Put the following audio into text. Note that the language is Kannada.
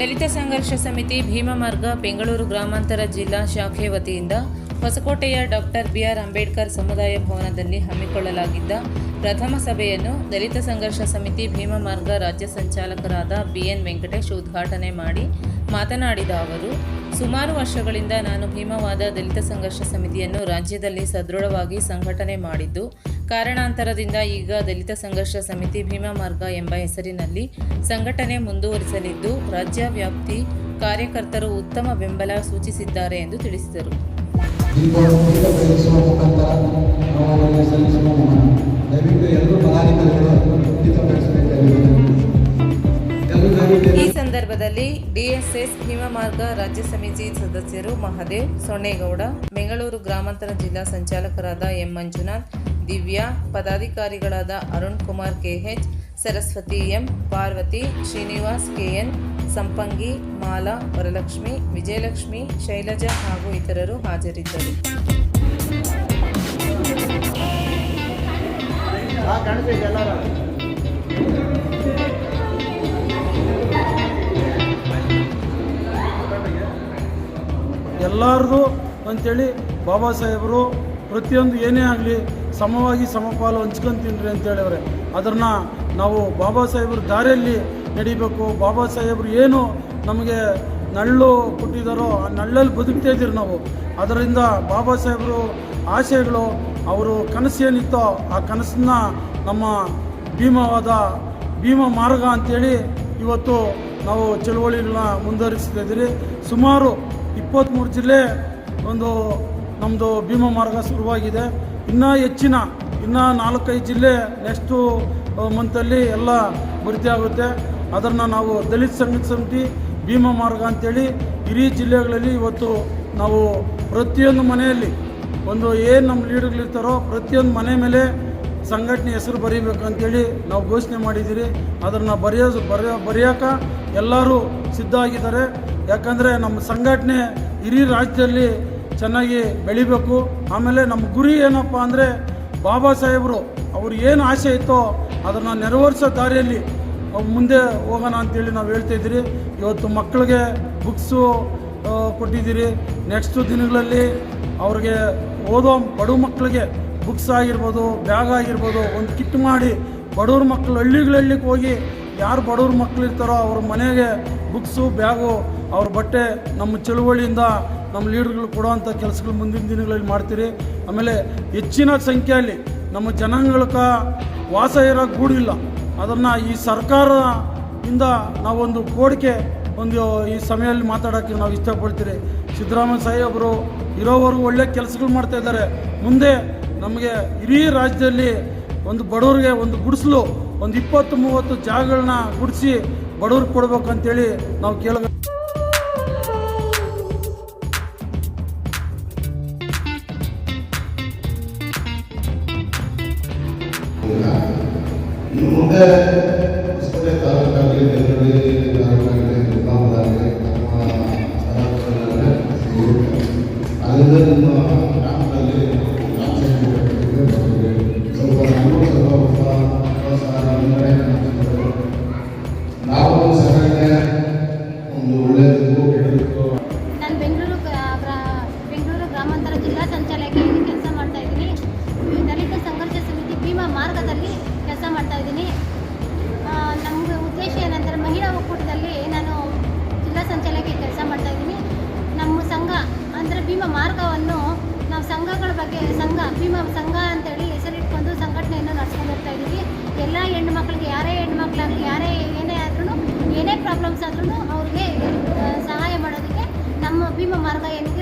ದಲಿತ ಸಂಘರ್ಷ ಸಮಿತಿ ಭೀಮಮಾರ್ಗ, ಬೆಂಗಳೂರು ಗ್ರಾಮಾಂತರ ಜಿಲ್ಲಾ ಶಾಖೆ ವತಿಯಿಂದ ಹೊಸಕೋಟೆಯ ಡಾಕ್ಟರ್ ಬಿಆರ್ ಅಂಬೇಡ್ಕರ್ ಸಮುದಾಯ ಭವನದಲ್ಲಿ ಹಮ್ಮಿಕೊಳ್ಳಲಾಗಿದ್ದ ಪ್ರಥಮ ಸಭೆಯನ್ನು ದಲಿತ ಸಂಘರ್ಷ ಸಮಿತಿ ಭೀಮಮಾರ್ಗ ರಾಜ್ಯ ಸಂಚಾಲಕರಾದ ಬಿಎನ್ ವೆಂಕಟೇಶ್ ಉದ್ಘಾಟನೆ ಮಾಡಿ ಮಾತನಾಡಿದ ಅವರು, ಸುಮಾರು ವರ್ಷಗಳಿಂದ ನಾನು ಭೀಮವಾದ ದಲಿತ ಸಂಘರ್ಷ ಸಮಿತಿಯನ್ನು ರಾಜ್ಯದಲ್ಲಿ ಸದೃಢವಾಗಿ ಸಂಘಟನೆ ಮಾಡಿದ್ದು ಕಾರಣಾಂತರದಿಂದ ಈಗ ದಲಿತ ಸಂಘರ್ಷ ಸಮಿತಿ ಭೀಮಾ ಮಾರ್ಗ ಎಂಬ ಹೆಸರಿನಲ್ಲಿ ಸಂಘಟನೆ ಮುಂದುವರಿಸಲಿದ್ದು, ರಾಜ್ಯ ವ್ಯಾಪ್ತಿ ಕಾರ್ಯಕರ್ತರು ಉತ್ತಮ ಬೆಂಬಲ ಸೂಚಿಸಿದ್ದಾರೆ ಎಂದು ತಿಳಿಸಿದರು. ಈ ಸಂದರ್ಭದಲ್ಲಿ ಡಿಎಸ್ಎಸ್ ಭೀಮಾ ಮಾರ್ಗ ರಾಜ್ಯ ಸಮಿತಿ ಸದಸ್ಯರು ಮಹದೇವ್ ಸೊನ್ನೇಗೌಡ, ಬೆಂಗಳೂರು ಗ್ರಾಮಾಂತರ ಜಿಲ್ಲಾ ಸಂಚಾಲಕರಾದ M Manjunath Divya, ಪದಾಧಿಕಾರಿಗಳಾದ Arun Kumar KH, Saraswati M, Parvati, Srinivas KN, Sampangi, Mala, Varalakshmi, Vijayalakshmi, Shailaja ಹಾಗೂ ಇತರರು ಹಾಜರಿದ್ದರು. ಎಲ್ಲರದು ಅಂತೇಳಿ ಬಾಬಾ ಸಾಹೇಬರು ಪ್ರತಿಯೊಂದು ಏನೇ ಆಗಲಿ ಸಮವಾಗಿ ಸಮಪಾಲು ಹಂಚ್ಕೊಂತೀನ್ರಿ ಅಂತೇಳಿವ್ರೆ. ಅದನ್ನು ನಾವು ಬಾಬಾ ಸಾಹೇಬ್ರ ದಾರಿಯಲ್ಲಿ ನಡಿಬೇಕು. ಬಾಬಾ ಸಾಹೇಬ್ರು ಏನು ನಮಗೆ ನಳ್ಳು ಕೊಟ್ಟಿದ್ದಾರೋ ಆ ನಳ್ಳಲ್ಲಿ ಬದುಕ್ತಾ ಇದ್ದೀರಿ ನಾವು. ಅದರಿಂದ ಬಾಬಾ ಸಾಹೇಬರು ಆಶಯಗಳು, ಅವರು ಕನಸು ಏನಿತ್ತೋ ಆ ಕನಸನ್ನ ನಮ್ಮ ಭೀಮವಾದ ಭೀಮ ಮಾರ್ಗ ಅಂತೇಳಿ ಇವತ್ತು ನಾವು ಚಳುವಳಿಗಳನ್ನ ಮುಂದುವರಿಸ್ತಾ ಇದ್ದೀರಿ. ಸುಮಾರು ಇಪ್ಪತ್ತ್ಮೂರು ಜಿಲ್ಲೆ ಒಂದು ನಮ್ಮದು ಭೀಮ ಮಾರ್ಗ ಶುರುವಾಗಿದೆ. ಇನ್ನೂ ಹೆಚ್ಚಿನ, ಇನ್ನೂ ನಾಲ್ಕೈದು ಜಿಲ್ಲೆ ನೆಕ್ಸ್ಟು ಮಂತಲ್ಲಿ ಎಲ್ಲ ಭರ್ತಿ ಆಗುತ್ತೆ. ಅದನ್ನು ನಾವು ದಲಿತ ಸಂಘ ಸಮಿತಿ, ಭೀಮ ಮಾರ್ಗ ಅಂತೇಳಿ ಇಡೀ ಜಿಲ್ಲೆಗಳಲ್ಲಿ ಇವತ್ತು ನಾವು ಪ್ರತಿಯೊಂದು ಮನೆಯಲ್ಲಿ ಒಂದು ಏನು ನಮ್ಮ ಲೀಡರ್ಗಳಿರ್ತಾರೋ ಪ್ರತಿಯೊಂದು ಮನೆ ಮೇಲೆ ಸಂಘಟನೆ ಹೆಸರು ಬರೀಬೇಕು ಅಂತೇಳಿ ನಾವು ಘೋಷಣೆ ಮಾಡಿದ್ದೀರಿ. ಅದನ್ನು ಬರೆಯೋ ಬರೆಯೋ, ಬರೆಯೋಕೆ ಎಲ್ಲರೂ ಸಿದ್ಧ ಆಗಿದ್ದಾರೆ ಯಾಕಂದರೆ ನಮ್ಮ ಸಂಘಟನೆ ಇಡೀ ರಾಜ್ಯದಲ್ಲಿ ಚೆನ್ನಾಗಿ ಬೆಳಿಬೇಕು. ಆಮೇಲೆ ನಮ್ಮ ಗುರಿ ಏನಪ್ಪ ಅಂದರೆ ಬಾಬಾ ಸಾಹೇಬರು ಅವ್ರು ಏನು ಆಸೆ ಇತ್ತೋ ಅದನ್ನು ನೆರವೇರಿಸೋ ದಾರಿಯಲ್ಲಿ ಮುಂದೆ ಹೋಗೋಣ ಅಂತೇಳಿ ನಾವು ಹೇಳ್ತಾ ಇದ್ದೀರಿ. ಇವತ್ತು ಮಕ್ಕಳಿಗೆ ಬುಕ್ಸು ಕೊಟ್ಟಿದ್ದೀರಿ. ನೆಕ್ಸ್ಟ್ ದಿನಗಳಲ್ಲಿ ಅವ್ರಿಗೆ ಓದೋ ಬಡ ಮಕ್ಕಳಿಗೆ ಬುಕ್ಸ್ ಆಗಿರ್ಬೋದು ಬ್ಯಾಗ್ ಆಗಿರ್ಬೋದು ಒಂದು ಕಿಟ್ ಮಾಡಿ ಬಡವ್ರ ಮಕ್ಕಳು ಹಳ್ಳಿಗಳಳ್ಳಿಗೆ ಹೋಗಿ ಯಾರು ಬಡವ್ರ ಮಕ್ಕಳು ಇರ್ತಾರೋ ಅವ್ರ ಮನೆಗೆ ಬುಕ್ಸು ಬ್ಯಾಗು ಅವ್ರ ಬಟ್ಟೆ ನಮ್ಮ ಚಳುವಳಿಯಿಂದ ನಮ್ಮ ಲೀಡರ್ಗಳು ಕೊಡುವಂಥ ಕೆಲಸಗಳು ಮುಂದಿನ ದಿನಗಳಲ್ಲಿ ಮಾಡ್ತೀರಿ. ಆಮೇಲೆ ಹೆಚ್ಚಿನ ಸಂಖ್ಯೆಯಲ್ಲಿ ನಮ್ಮ ಜನಾಂಗಕ್ಕೆ ವಾಸ ಇರೋ ಗೂಡಿಲ್ಲ ಅದನ್ನು ಈ ಸರ್ಕಾರದಿಂದ ನಾವೊಂದು ಕೋರಿಕೆ ಒಂದು ಈ ಸಮಯದಲ್ಲಿ ಮಾತಾಡೋಕ್ಕೆ ನಾವು ಇಷ್ಟಪಡ್ತೀರಿ. ಸಿದ್ದರಾಮಯ್ಯ ಸಾಹೇಬರು ಇರೋವರೆಗೂ ಒಳ್ಳೆ ಕೆಲಸಗಳು ಮಾಡ್ತಾ ಇದ್ದಾರೆ. ಮುಂದೆ ನಮಗೆ ಇಡೀ ರಾಜ್ಯದಲ್ಲಿ ಒಂದು ಬಡವರಿಗೆ ಒಂದು ಗುಡಿಸಲು ಒಂದು ಇಪ್ಪತ್ತು ಮೂವತ್ತು ಜಾಗಗಳನ್ನ ಗುಡಿಸಿ ಬಡವ್ರಿಗೆ ಕೊಡ್ಬೇಕಂತೇಳಿ ನಾವು ಕೇಳ ಮುಂದೆ ಹೊಸಪೇಟೆ ತಾಲೂಕಾಗಲಿ, ಬೆಂಗಳೂರು ತಾಲೂಕಾಗಲಿ ಸಿಗುತ್ತೆ. ಅದರಿಂದ ನಿಮ್ಮ ಗ್ರಾಮದಲ್ಲಿ ನಾವು ಒಂದು ಒಳ್ಳೆಯದು ನಾನು ಬೆಂಗಳೂರು ಬೆಂಗಳೂರು ಗ್ರಾಮಾಂತರ ಜಿಲ್ಲಾ ಸಂಚಾಲಕಿ ಕೆಲಸ ಮಾಡ್ತಾ ಇದ್ದೀನಿ. ದಲಿತ ಸಂಘರ್ಷ ಸಮಿತಿ ಭೀಮಾ ಮಾರ್ಗದಲ್ಲಿ ಕೆಲಸ ಮಾಡ್ತಾ ಇದ್ದೀನಿ. ನಮ್ಮದು ಉದ್ದೇಶ ಏನಂದರೆ ಮಹಿಳಾ ಒಕ್ಕೂಟದಲ್ಲಿ ನಾನು ಜಿಲ್ಲಾ ಸಂಚಾಲಕಿ ಕೆಲಸ ಮಾಡ್ತಾ ಇದ್ದೀನಿ. ನಮ್ಮ ಸಂಘ ಅಂದರೆ ಭೀಮ ಮಾರ್ಗವನ್ನು ನಾವು ಸಂಘಗಳ ಬಗ್ಗೆ ಸಂಘ, ಭೀಮ ಸಂಘ ಅಂತೇಳಿ ಹೆಸರಿಟ್ಕೊಂಡು ಸಂಘಟನೆಯನ್ನು ನಡೆಸ್ಕೊಂಡು ಹೋಗ್ತಾ ಇದ್ದೀವಿ. ಎಲ್ಲ ಹೆಣ್ಣು ಮಕ್ಕಳಿಗೆ ಯಾರೇ ಹೆಣ್ಣು ಮಕ್ಕಳಾಗಲಿ ಯಾರೇ ಏನೇ ಆದ್ರೂ ಏನೇ ಪ್ರಾಬ್ಲಮ್ಸ್ ಆದ್ರೂ ಅವ್ರಿಗೆ ಸಹಾಯ ಮಾಡೋದಕ್ಕೆ ನಮ್ಮ ಭೀಮ ಮಾರ್ಗ ಏನಿದೆ